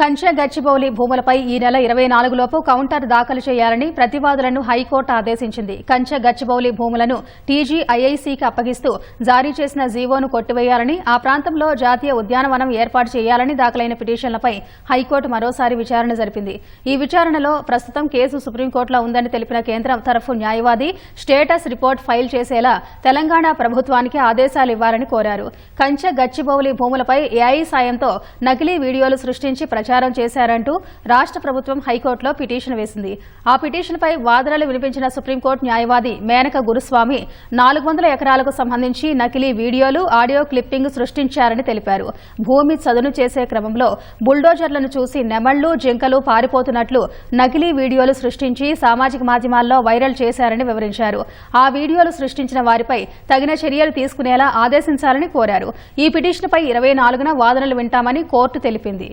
కంచె గచ్చిబౌలి భూములపై ఈ నెల ఇరవై నాలుగులోపు కౌంటర్ దాఖలు చేయాలని ప్రతివాదులను హైకోర్టు ఆదేశించింది. కంచె గచ్చిబౌలి భూములను టీజీఐఐసీకి అప్పగిస్తూ జారీ చేసిన జీవోను కొట్టివేయాలని ఆ ప్రాంతంలో జాతీయ ఉద్యానవనం ఏర్పాటు చేయాలని దాఖలైన పిటిషన్లపై హైకోర్టు మరోసారి విచారణ జరిపింది. ఈ విచారణలో ప్రస్తుతం కేసు సుప్రీంకోర్టులో ఉందని తెలిపిన కేంద్రం తరఫు న్యాయవాది స్టేటస్ రిపోర్ట్ ఫైల్ చేసేలా తెలంగాణ ప్రభుత్వానికి ఆదేశాలు ఇవ్వాలని కోరారు. కంచె గచ్చిబౌలి భూములపై ఏఐ సాయంతో నకిలీ వీడియోలు సృష్టించి ప్రచారం ప్రచారం చేశారంటూ రాష్ట్ర ప్రభుత్వం హైకోర్టులో పిటిషన్ వేసింది. ఆ పిటిషన్పై వాదనలు వినిపించిన సుప్రీంకోర్టు న్యాయవాది మేనక గురుస్వామి నాలుగు వందల ఎకరాలకు సంబంధించి నకిలీ వీడియోలు ఆడియో క్లిప్పింగ్ సృష్టించారని తెలిపారు. భూమి చదును చేసే క్రమంలో బుల్డోజర్లను చూసి నెమళ్ళు జింకలు పారిపోతున్నట్లు నకిలీ వీడియోలు సృష్టించి సామాజిక మాధ్యమాల్లో వైరల్ చేశారని వివరించారు. ఆ వీడియోలు సృష్టించిన వారిపై తగిన చర్యలు తీసుకునేలా ఆదేశించాలని కోరారు. ఈ పిటిషన్పై ఇరవై నాలుగున వాదనలు వింటామని కోర్టు తెలిపింది.